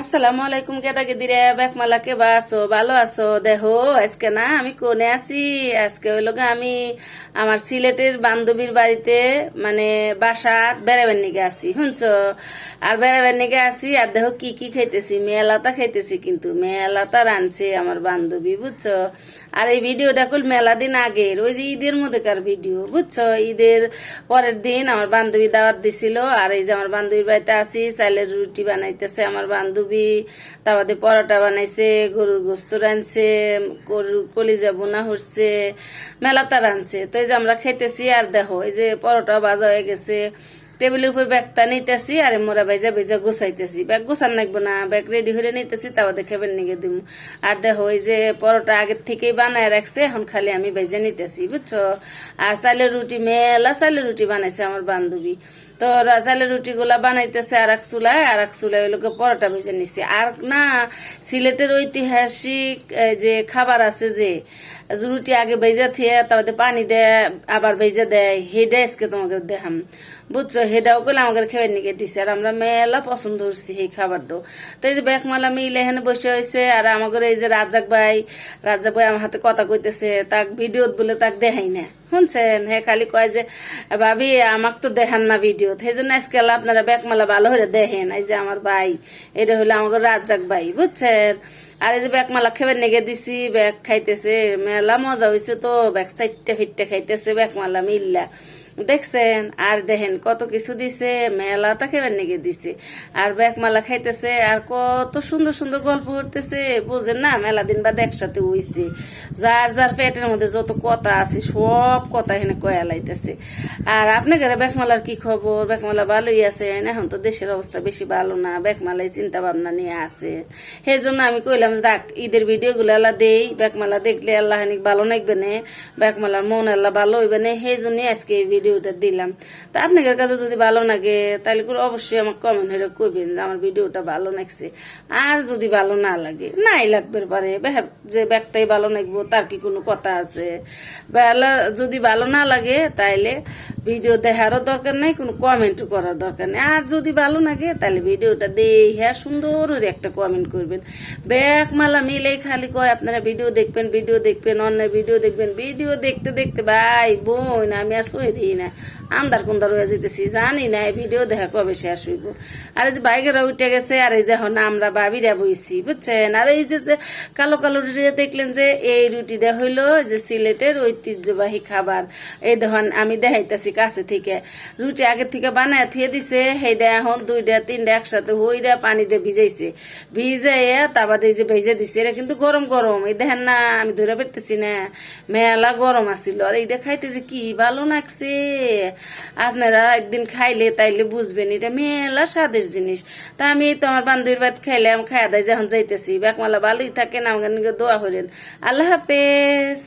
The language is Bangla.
আসসালামু আলাইকুম কেদা গেদিরে বেকমালা কে আছো? ভালো আছো? দেখো আজকে না আমি কোনে আছি? আজকে হইল আমি আমার সিলেটের বান্ধবীর বাড়িতে মানে বাসাত বেড়াবেন নিগে আছি, শুনছো? আর বেড়াবেন নিগে আছি, আর দেখো কি কি খাইতেছি? মেলাতা খাইতেছি কিন্তু, মেলাতা রানছে আমার বান্ধবী, বুঝছ? আর এই ভিডিওটা কল মেলা দিন আগের, ওই যে ঈদের মধ্যেকার ভিডিও, বুঝছ? ঈদের পরের দিন আমার বান্ধবী দাওয়াত দিছিল, আর এই যে আমার বান্ধবীর বাড়িতে আছি চাইলের রুটি বানাইতেছে আমার বান্ধবী। তারপরে পরোটা বানাইছে, গরুর গোস্ত রানছে গরুর কলিজা বোনা হচ্ছে মেলাতা রানছে তো এই যে আমরা খাইতেছি আর দেখো, এই যে পরোটা ভাজা হয়ে গেছে। টেবিলের উপর ব্যাগটা নিতেছি আর মোরা বাইজা বাইজা গোছাইতেছি। ব্যাগ গোছান লাগবো না, ব্যাগ রেডি হয়ে নিতেছি, তাও দেখাবেন নিগে দিব আর দেখো ওই যে পরোটা আগের থেকেই বানায় রাখছে, এখন খালি আমি বাইজা নিতেছি, বুঝছ? আর চালের রুটি, মেলা চালের রুটি বানাইছে আমার বান্ধবী। তো চালের রুটিগুলা বানাইতেছে আর এক চুলায় আর এক চুলায় ওই পরোটা ভেজে নিচ্ছে আর না, সিলেটের ঐতিহাসিক যে খাবার আছে যে রুটি আগে ভেজা থিয়ে, তারপরে পানি দে আবার ভেজে দেয়। হেডা আজকে তোমাকে দেখাম। বুঝছ? হেডাও করলে আমাকে খেয়ে নিকে দিছে আর আমরা মেলা পছন্দ করছি সেই খাবারটা। তো এই যে ব্যাগমালা মিলে এখানে বসে হয়েছে আর আমাকে এই যে রাজাক ভাই রাজাক ভাই আমার হাতে কথা কইতেছে, তাক ভিডিওত বলে তাক দেখাই না। শুনছেন? হে খালি কয় যে, ভাবি, আমাক তো দেখান না ভিডিও সেই জন্য আজকে আপনারা ব্যাগমালা ভালো হয়ে দেখেন। এই যে আমার ভাই, এটা হলো আমাকে রাজাক ভাই। বুঝছেন? আর এই যে ব্যাগ মালা খেবে নেগে দিছি, ব্যাগ খাইতেছে, মেলা মজা হয়েছে তো, ব্যাগ চারটে ফিটতে খাইতেছে ব্যাগমালা মিল্লা। দেখছেন, আর দেখেন কত কিছু দিছে, মেলা তাকে নেগে দিছে। আর ব্যাগমালা খাইতেছে, আর কত সুন্দর সুন্দর গল্প করতেছে। বুঝেন না, মেলা দিন বাদ একসাথে উইছে। যার যার পেটের মধ্যে যত কথা আছে, সব কথা এখানে কয়া লাইতেছে। আর আপনাদের ব্যাগমালার কি খবর? ব্যাগমালা ভালোই আছে এখন তো দেশের অবস্থা বেশি ভালো না ব্যাগমালাই চিন্তা ভাবনা নিয়ে আছে সেই জন্য আমি কইলাম যে, দেখ, ঈদের ভিডিও গুলো আল্লাহ দেই, ব্যাগমালা দেখলে আল্লাহ ভালো নাকবে না, ব্যাগমালার মন আল্লাহ ভালো হইবে না। সেই জন্য আজকে এই ভিডিওটা দিলাম। তা আপনাদের কাছে যদি ভালো লাগে, তাহলে অবশ্যই আমার কমেন্ট হয়ে কইবেন যে আমার ভিডিওটা ভালো লাগছে। আর যদি ভালো না লাগে, নাই লাগবে পারে। বেহার যে ব্যাগটাই ভালো লাগবো, তার কি কোনো কথা আছে? বেলা যদি ভালো না লাগে, তাইলে ভিডিও দেখারও দরকার নাই, কোনো কমেন্টও করার দরকার নেই। আর যদি ভালো লাগে, তাহলে ভিডিওটা দেখে সুন্দর করে একটা কমেন্ট করবেন। ব্যাগ মালা মিলে খালি কয়, আপনারা ভিডিও দেখবেন ভিডিও দেখবেন, অন্যের ভিডিও দেখবেন। ভিডিও দেখতে দেখতে ভাই, বোন, আমি আর সই দিই না। আন্দার কুন্দার হয়ে যেতেছি, জানি না ভিডিও দেখা কবে শেষ হইব। আর এই যে বাইকেরা উঠে গেছে, আর এই দেখো না আমরা বাবিরা বইছি, বুঝছেন? আর এই যে যে কালো কালো রুটিটা দেখলেন যে, এই রুটিটা হইল যে সিলেটের ঐতিহ্যবাহী খাবার। এই দেখুন, আমি দেখাইতেছি কাছে থেকে। রুটি আগে থেকে বানায় থিয়ে দিছে সেইটা এখন দুইটা তিনটা একসাথে হইরা পানি দিয়ে ভিজাইছে। ভিজাইয়া তারপর এই যে ভেজে দিছে, এটা কিন্তু গরম গরম। এই দেখেন না, আমি ধরে পেতেছি না। মেলা গরম আছিল। আর এইটা খাইতে যে কি ভালো লাগছে। আপনারা একদিন খাইলে তাইলে বুঝবেন, এটা মেলা স্বাদের জিনিস। তা আমি তো আমার বান্ধবীর বাদ খাইলাম খাইয়া দাই যখন যাইতেছি। ব্যাকমালা ভালোই থাকে না আমাকে দোয়া হলেন আল্লাহ হাফেজ।